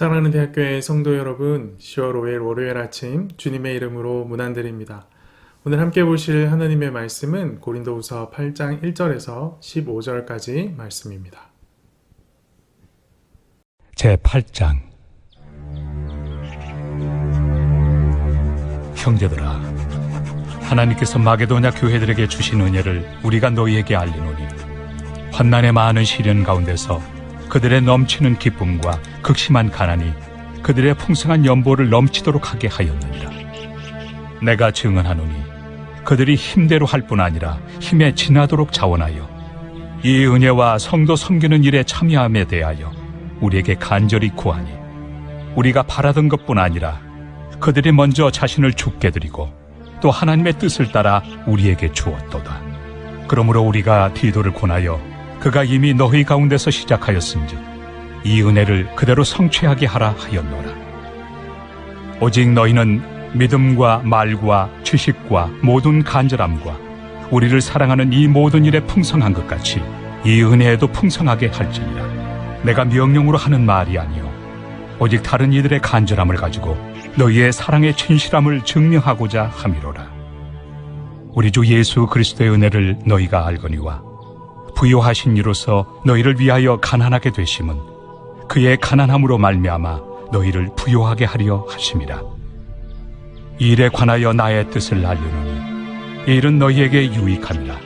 사랑하는 대학교의 성도 여러분, 10월 5일 월요일 아침 주님의 이름으로 문안드립니다. 오늘 함께 보실 하나님의 말씀은 고린도후서 8장 1절에서 15절까지 말씀입니다. 제 8장 형제들아 하나님께서 마게도냐 교회들에게 주신 은혜를 우리가 너희에게 알리노니 환난의 많은 시련 가운데서 그들의 넘치는 기쁨과 극심한 가난이 그들의 풍성한 연보를 넘치도록 하게 하였느니라 내가 증언하노니 그들이 힘대로 할 뿐 아니라 힘에 지나도록 자원하여 이 은혜와 성도 섬기는 일에 참여함에 대하여 우리에게 간절히 구하니 우리가 바라던 것뿐 아니라 그들이 먼저 자신을 죽게 드리고 또 하나님의 뜻을 따라 우리에게 주었도다. 그러므로 우리가 디도를 권하여 그가 이미 너희 가운데서 시작하였은즉 이 은혜를 그대로 성취하게 하라 하였노라. 오직 너희는 믿음과 말과 지식과 모든 간절함과 우리를 사랑하는 이 모든 일에 풍성한 것 같이 이 은혜에도 풍성하게 할지니라. 내가 명령으로 하는 말이 아니요 오직 다른 이들의 간절함을 가지고 너희의 사랑의 진실함을 증명하고자 함이로라 우리 주 예수 그리스도의 은혜를 너희가 알거니와 부요하신 이로서 너희를 위하여 가난하게 되심은 그의 가난함으로 말미암아 너희를 부요하게 하려 하심이라. 이 일에 관하여 나의 뜻을 알려노니 이 일은 너희에게 유익함이라.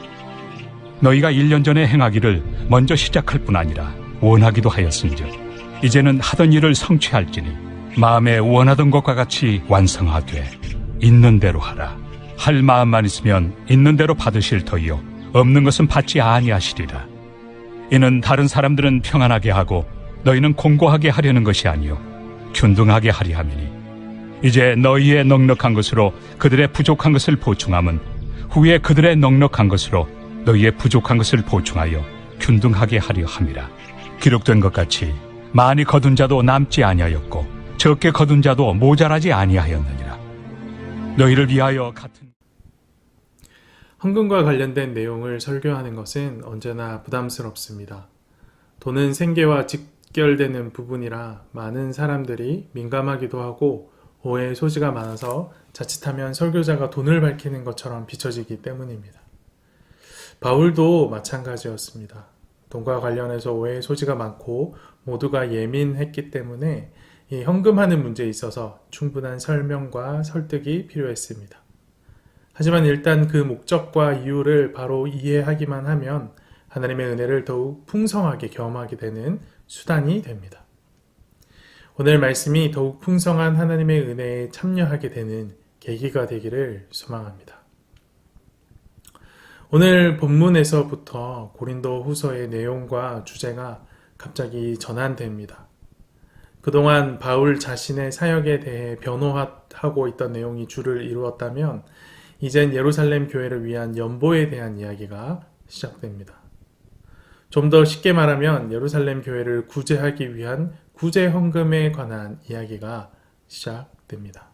너희가 1년 전에 행하기를 먼저 시작할 뿐 아니라 원하기도 하였은즉 이제는 하던 일을 성취할지니 마음에 원하던 것과 같이 완성하되 있는 대로 하라. 할 마음만 있으면 있는 대로 받으실 터이요 없는 것은 받지 아니하시리라. 이는 다른 사람들은 평안하게 하고 너희는 공고하게 하려는 것이 아니요. 균등하게 하리 함이니. 이제 너희의 넉넉한 것으로 그들의 부족한 것을 보충함은 후에 그들의 넉넉한 것으로 너희의 부족한 것을 보충하여 균등하게 하려 함이라. 기록된 것 같이 많이 거둔 자도 남지 아니하였고 적게 거둔 자도 모자라지 아니하였느니라. 너희를 위하여 같은 헌금과 관련된 내용을 설교하는 것은 언제나 부담스럽습니다. 돈은 생계와 직결되는 부분이라 많은 사람들이 민감하기도 하고 오해의 소지가 많아서 자칫하면 설교자가 돈을 밝히는 것처럼 비춰지기 때문입니다. 바울도 마찬가지였습니다. 돈과 관련해서 오해의 소지가 많고 모두가 예민했기 때문에 이 현금하는 문제에 있어서 충분한 설명과 설득이 필요했습니다. 하지만 일단 그 목적과 이유를 바로 이해하기만 하면 하나님의 은혜를 더욱 풍성하게 경험하게 되는 수단이 됩니다. 오늘 말씀이 더욱 풍성한 하나님의 은혜에 참여하게 되는 계기가 되기를 소망합니다. 오늘 본문에서부터 고린도 후서의 내용과 주제가 갑자기 전환됩니다. 그동안 바울 자신의 사역에 대해 변호하고 있던 내용이 주를 이루었다면 이젠 예루살렘 교회를 위한 연보에 대한 이야기가 시작됩니다. 좀 더 쉽게 말하면 예루살렘 교회를 구제하기 위한 구제 헌금에 관한 이야기가 시작됩니다.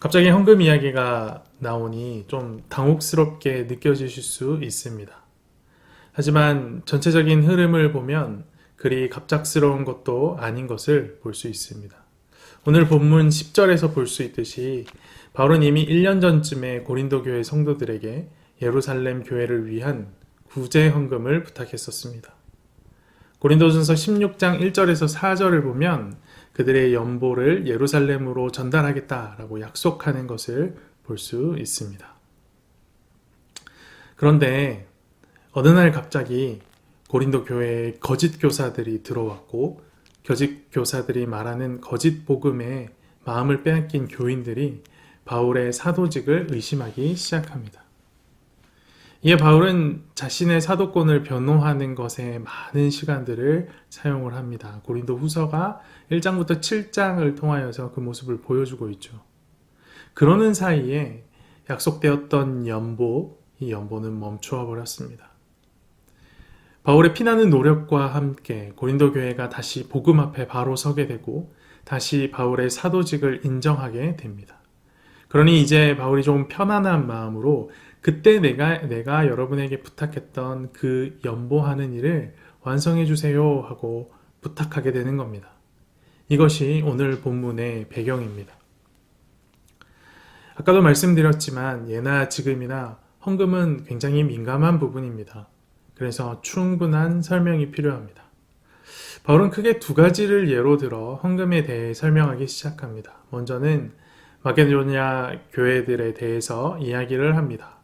갑자기 헌금 이야기가 나오니 좀 당혹스럽게 느껴지실 수 있습니다. 하지만 전체적인 흐름을 보면 그리 갑작스러운 것도 아닌 것을 볼 수 있습니다. 오늘 본문 10절에서 볼 수 있듯이 바울은 이미 1년 전쯤에 고린도 교회 성도들에게 예루살렘 교회를 위한 구제 헌금을 부탁했었습니다. 고린도전서 16장 1절에서 4절을 보면 그들의 연보를 예루살렘으로 전달하겠다라고 약속하는 것을 볼 수 있습니다. 그런데 어느 날 갑자기 고린도 교회에 거짓 교사들이 들어왔고 거짓 교사들이 말하는 거짓 복음에 마음을 빼앗긴 교인들이 바울의 사도직을 의심하기 시작합니다. 이에 바울은 자신의 사도권을 변호하는 것에 많은 시간들을 사용을 합니다. 고린도 후서가 1장부터 7장을 통하여서 그 모습을 보여주고 있죠. 그러는 사이에 약속되었던 연보, 이 연보는 멈추어 버렸습니다. 바울의 피나는 노력과 함께 고린도 교회가 다시 복음 앞에 바로 서게 되고 다시 바울의 사도직을 인정하게 됩니다. 그러니 이제 바울이 좀 편안한 마음으로 그때 내가 내가 여러분에게 부탁했던 그 연보하는 일을 완성해 주세요 하고 부탁하게 되는 겁니다. 이것이 오늘 본문의 배경입니다. 아까도 말씀드렸지만 예나 지금이나 헌금은 굉장히 민감한 부분입니다. 그래서 충분한 설명이 필요합니다. 바울은 크게 두 가지를 예로 들어 헌금에 대해 설명하기 시작합니다. 먼저는 마게도냐 교회들에 대해서 이야기를 합니다.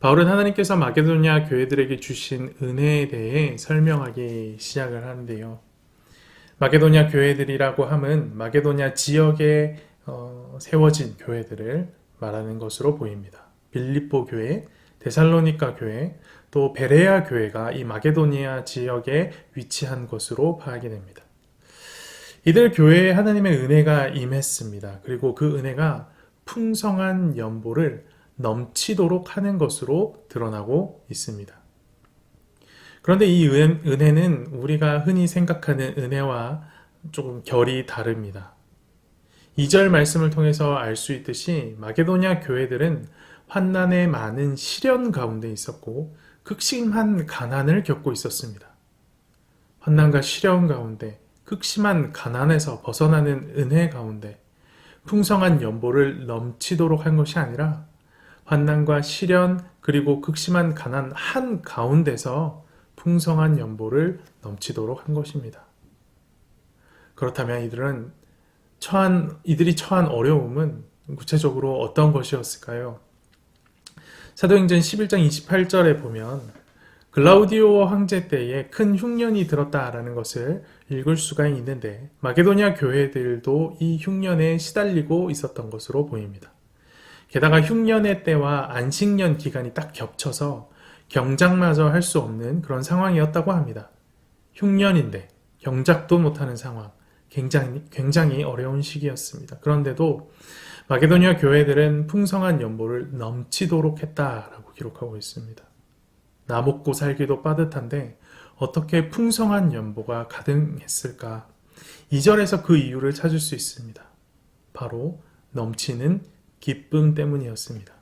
바울은 하나님께서 마게도냐 교회들에게 주신 은혜에 대해 설명하기 시작을 하는데요. 마게도냐 교회들이라고 함은 마게도냐 지역에 어, 세워진 교회들을 말하는 것으로 보입니다. 빌립보 교회, 데살로니가 교회, 또 베레아 교회가 이 마게도니아 지역에 위치한 것으로 파악이 됩니다. 이들 교회에 하나님의 은혜가 임했습니다. 그리고 그 은혜가 풍성한 연보를 넘치도록 하는 것으로 드러나고 있습니다. 그런데 이 은- 은혜는 우리가 흔히 생각하는 은혜와 조금 결이 다릅니다. 2절 말씀을 통해서 알 수 있듯이 마게도냐 교회들은 환난의 많은 시련 가운데 있었고 극심한 가난을 겪고 있었습니다. 환난과 시련 가운데 극심한 가난에서 벗어나는 은혜 가운데 풍성한 연보를 넘치도록 한 것이 아니라 환난과 시련 그리고 극심한 가난 한 가운데서 풍성한 연보를 넘치도록 한 것입니다. 그렇다면 이들은 처한 이들이 처한 어려움은 구체적으로 어떤 것이었을까요? 사도행전 11장 28절에 보면 글라우디오 황제 때에 큰 흉년이 들었다라는 것을 읽을 수가 있는데 마게도냐 교회들도 이 흉년에 시달리고 있었던 것으로 보입니다. 게다가 흉년의 때와 안식년 기간이 딱 겹쳐서 경작마저 할 수 없는 그런 상황이었다고 합니다. 흉년인데 경작도 못하는 상황, 굉장히, 굉장히 어려운 시기였습니다. 그런데도 마게도니아 교회들은 풍성한 연보를 넘치도록 했다라고 기록하고 있습니다. 나 먹고 살기도 빠듯한데 어떻게 풍성한 연보가 가능했을까? 2절에서 그 이유를 찾을 수 있습니다. 바로 넘치는 기쁨 때문이었습니다.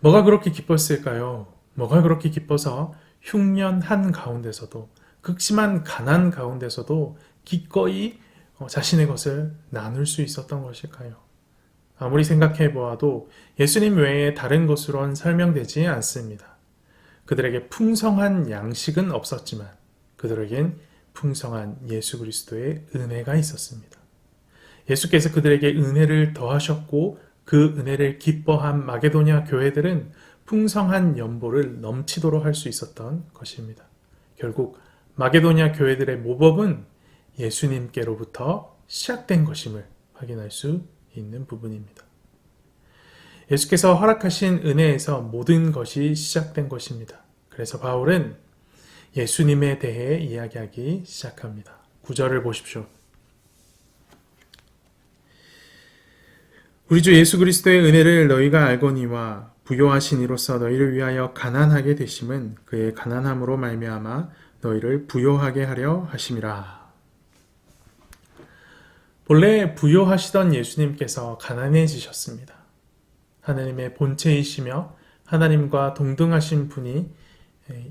뭐가 그렇게 기뻤을까요? 뭐가 그렇게 기뻐서 흉년 한 가운데서도 극심한 가난 가운데서도 기꺼이 어, 자신의 것을 나눌 수 있었던 것일까요? 아무리 생각해 보아도 예수님 외에 다른 것으론 설명되지 않습니다. 그들에게 풍성한 양식은 없었지만 그들에겐 풍성한 예수 그리스도의 은혜가 있었습니다. 예수께서 그들에게 은혜를 더하셨고 그 은혜를 기뻐한 마게도냐 교회들은 풍성한 연보를 넘치도록 할 수 있었던 것입니다. 결국 마게도냐 교회들의 모범은 예수님께로부터 시작된 것임을 확인할 수 있는 부분입니다. 예수께서 허락하신 은혜에서 모든 것이 시작된 것입니다. 그래서 바울은 예수님에 대해 이야기하기 시작합니다. 구절을 보십시오. 우리 주 예수 그리스도의 은혜를 너희가 알거니와 부요하신 이로써 너희를 위하여 가난하게 되심은 그의 가난함으로 말미암아 너희를 부요하게 하려 하심이라. 본래 부요하시던 예수님께서 가난해지셨습니다. 하나님의 본체이시며 하나님과 동등하신 분이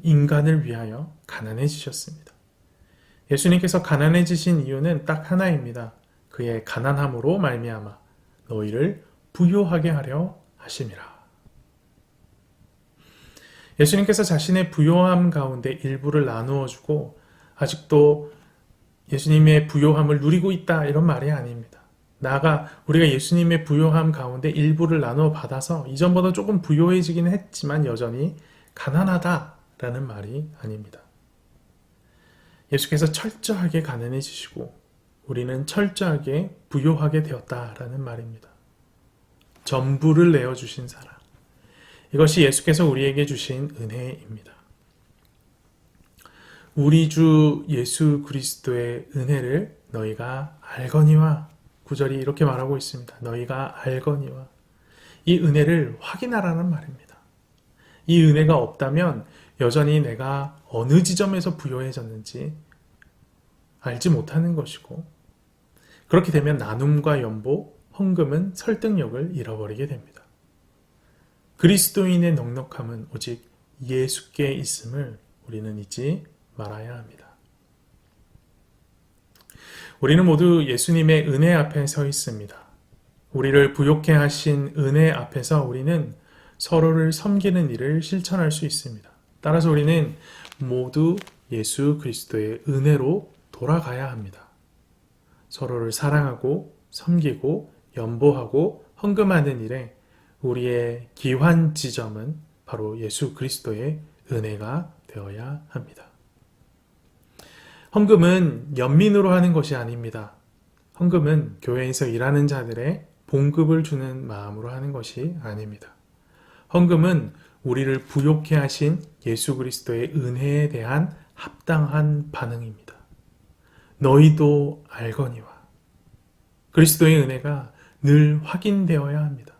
인간을 위하여 가난해지셨습니다. 예수님께서 가난해지신 이유는 딱 하나입니다. 그의 가난함으로 말미암아 너희를 부요하게 하려 하심이라. 예수님께서 자신의 부요함 가운데 일부를 나누어 주고 아직도 예수님의 부요함을 누리고 있다 이런 말이 아닙니다. 나아가 우리가 예수님의 부요함 가운데 일부를 나누어 받아서 이전보다 조금 부요해지긴 했지만 여전히 가난하다 라는 말이 아닙니다. 예수께서 철저하게 가난해지시고 우리는 철저하게 부요하게 되었다라는 말입니다. 전부를 내어주신 사랑. 이것이 예수께서 우리에게 주신 은혜입니다. 우리 주 예수 그리스도의 은혜를 너희가 알거니와 구절이 이렇게 말하고 있습니다. 너희가 알거니와 이 은혜를 확인하라는 말입니다. 이 은혜가 없다면 여전히 내가 어느 지점에서 부여해졌는지 알지 못하는 것이고 그렇게 되면 나눔과 연보, 헌금은 설득력을 잃어버리게 됩니다. 그리스도인의 넉넉함은 오직 예수께 있음을 우리는 잊지 말아야 합니다. 우리는 모두 예수님의 은혜 앞에 서 있습니다. 우리를 부욕해 하신 은혜 앞에서 우리는 서로를 섬기는 일을 실천할 수 있습니다. 따라서 우리는 모두 예수 그리스도의 은혜로 돌아가야 합니다. 서로를 사랑하고 섬기고 연보하고 헌금하는 일에 우리의 기환 지점은 바로 예수 그리스도의 은혜가 되어야 합니다. 헌금은 연민으로 하는 것이 아닙니다. 헌금은 교회에서 일하는 자들의 봉급을 주는 마음으로 하는 것이 아닙니다. 헌금은 우리를 부욕해 하신 예수 그리스도의 은혜에 대한 합당한 반응입니다. 너희도 알거니와 그리스도의 은혜가 늘 확인되어야 합니다.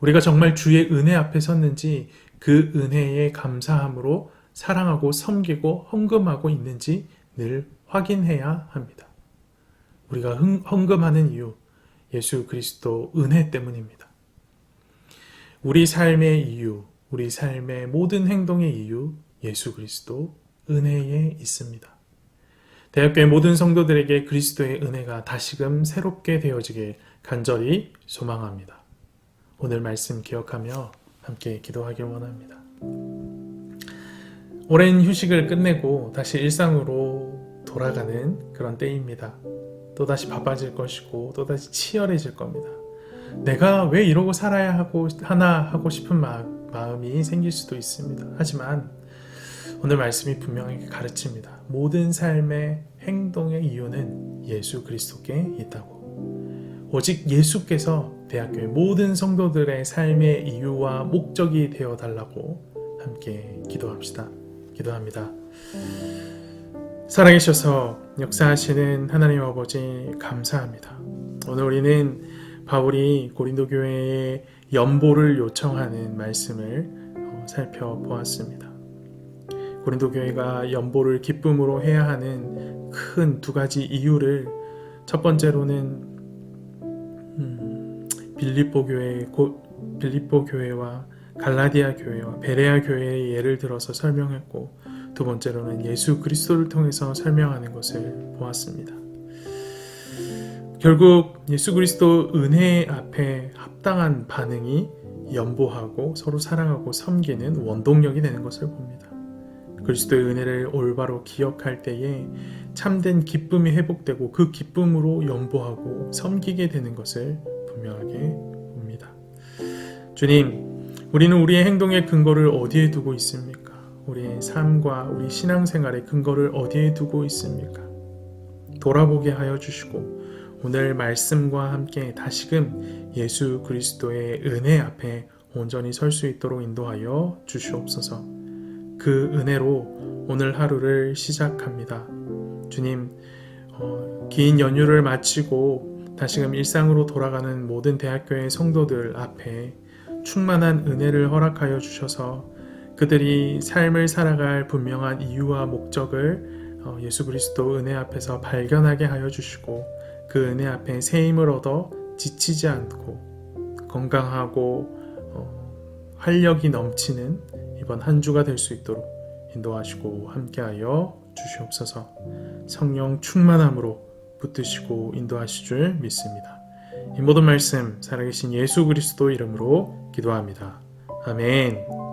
우리가 정말 주의 은혜 앞에 섰는지 그 은혜에 감사함으로 사랑하고 섬기고 헌금하고 있는지 늘 확인해야 합니다. 우리가 흥- 헌금하는 이유 예수 그리스도 은혜 때문입니다. 우리 삶의 이유, 우리 삶의 모든 행동의 이유 예수 그리스도 은혜에 있습니다. 대학교의 모든 성도들에게 그리스도의 은혜가 다시금 새롭게 되어지길 간절히 소망합니다. 오늘 말씀 기억하며 함께 기도하길 원합니다. 오랜 휴식을 끝내고 다시 일상으로 돌아가는 그런 때입니다. 또다시 바빠질 것이고 또다시 치열해질 겁니다. 내가 왜 이러고 살아야 하고 하나 하고 싶은 마, 마음이 생길 수도 있습니다. 하지만 오늘 말씀이 분명하게 가르칩니다. 모든 삶의 행동의 이유는 예수 그리스도께 있다고. 오직 예수께서 대학교의 모든 성도들의 삶의 이유와 목적이 되어 달라고 함께 기도합시다. 기도합니다. 살아계셔서 역사하시는 하나님 아버지 감사합니다. 오늘 우리는 바울이 고린도 교회에 연보를 요청하는 말씀을 어, 살펴보았습니다. 고린도 교회가 연보를 기쁨으로 해야 하는 큰 두 가지 이유를 첫 번째로는 음, 빌립보 교회 고, 빌립보 교회와 갈라디아 교회와 베레아 교회의 예를 들어서 설명했고 두 번째로는 예수 그리스도를 통해서 설명하는 것을 보았습니다. 결국 예수 그리스도 은혜 앞에 합당한 반응이 연보하고 서로 사랑하고 섬기는 원동력이 되는 것을 봅니다. 그리스도의 은혜를 올바로 기억할 때에 참된 기쁨이 회복되고 그 기쁨으로 연보하고 섬기게 되는 것을 분명하게 봅니다. 주님, 우리는 우리의 행동의 근거를 어디에 두고 있습니까? 우리의 삶과 우리 신앙생활의 근거를 어디에 두고 있습니까? 돌아보게 하여 주시고 오늘 말씀과 함께 다시금 예수 그리스도의 은혜 앞에 온전히 설 수 있도록 인도하여 주시옵소서. 그 은혜로 오늘 하루를 시작합니다. 주님, 어, 긴 연휴를 마치고 다시금 일상으로 돌아가는 모든 대학교의 성도들 앞에 충만한 은혜를 허락하여 주셔서 그들이 삶을 살아갈 분명한 이유와 목적을 어, 예수 그리스도 은혜 앞에서 발견하게 하여 주시고 그 은혜 앞에 새 힘을 얻어 지치지 않고 건강하고 어, 활력이 넘치는 이번 한 주가 될 수 있도록 인도하시고 함께하여 주시옵소서. 성령 충만함으로 붙드시고 인도하실 줄 믿습니다. 이 모든 말씀 살아계신 예수 그리스도 이름으로 기도합니다. 아멘.